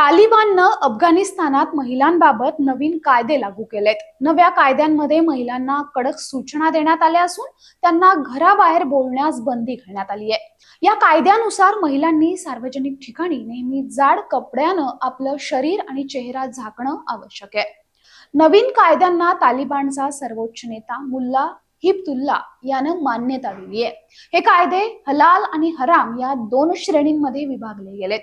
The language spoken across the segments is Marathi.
तालिबाननं अफगाणिस्तानात महिलांबाबत नवीन कायदे लागू केलेत. नव्या कायद्यांमध्ये महिलांना कडक सूचना देण्यात आल्या असून त्यांना घराबाहेर बोलण्यास बंदी घालण्यात आली आहे. या कायद्यानुसार महिलांनी सार्वजनिक ठिकाणी नेहमी जाड कपड्यानं आपलं शरीर आणि चेहरा झाकणं आवश्यक आहे. नवीन कायद्यांना तालिबानचा सर्वोच्च नेता मुल्ला हिबतुल्ला यानं मान्यता दिली आहे. हे कायदे हलाल आणि हराम या दोन श्रेणींमध्ये विभागले गेलेत.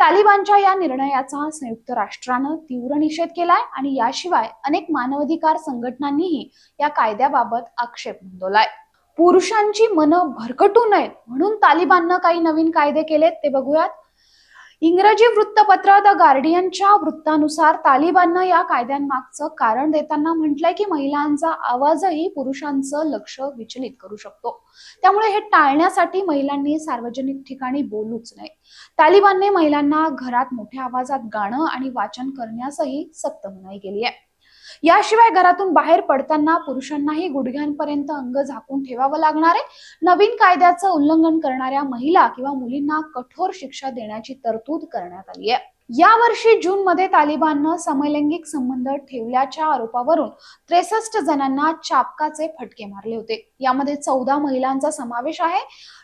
तालिबानच्या या निर्णयाचा संयुक्त राष्ट्रानं तीव्र निषेध केलाय आणि याशिवाय अनेक मानवाधिकार संघटनांनीही या कायद्याबाबत आक्षेप नोंदवलाय. पुरुषांची मनं भरकटू नयेत म्हणून तालिबाननं काही नवीन कायदे केलेत ते बघूयात. इंग्रजी वृत्तपत्र द गार्डियनच्या वृत्तानुसार तालिबाननं या कायद्यांमागचं कारण देताना म्हटलंय की महिलांचा आवाजही पुरुषांचं लक्ष विचलित करू शकतो. त्यामुळे हे टाळण्यासाठी महिलांनी सार्वजनिक ठिकाणी बोलूच नये. तालिबानने महिलांना घरात मोठ्या आवाजात गाणं आणि वाचन करण्यासही सक्त मनाई केली आहे. याशिवाय घरातून बाहेर पडताना पुरुषांनाही गुडघ्यांपर्यंत अंग झाकून ठेवावं लागणार आहे. नवीन कायद्याचं उल्लंघन करणाऱ्या महिला किंवा मुलींना कठोर शिक्षा देण्याची तरतूद करण्यात आली आहे. यावर्षी जून मध्ये तालिबाननं समलैंगिक संबंध ठेवल्याच्या आरोपावरून त्रेसष्ट जणांना चापकाचे फटके मारले होते. यामध्ये चौदा महिलांचा समावेश आहे.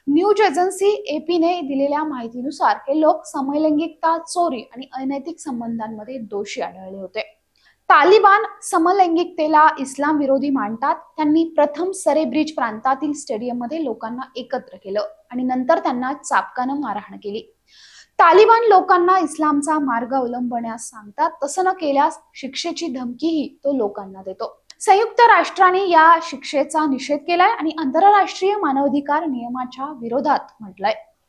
न्यूज एजन्सी एपीने दिलेल्या माहितीनुसार हे लोक समलैंगिकता चोरी आणि अनैतिक संबंधांमध्ये दोषी आढळले होते. तालिबान समलैंगिकतेला इस्लाम विरोधी मानतात. त्यांनी प्रथम सरेब्रिज प्रांतातील स्टेडियममध्ये लोकांना एकत्र केलं आणि नंतर त्यांना चापकानं मारहाण केली. तालिबान लोकांना इस्लामचा मार्ग अवलंबण्यास सांगतात. तसं न केल्यास शिक्षेची धमकीही तो लोकांना देतो. संयुक्त राष्ट्राने या शिक्षेचा निषेध केलाय आणि आंतरराष्ट्रीय मानवाधिकार नियमाच्या विरोधात म्हटलंय.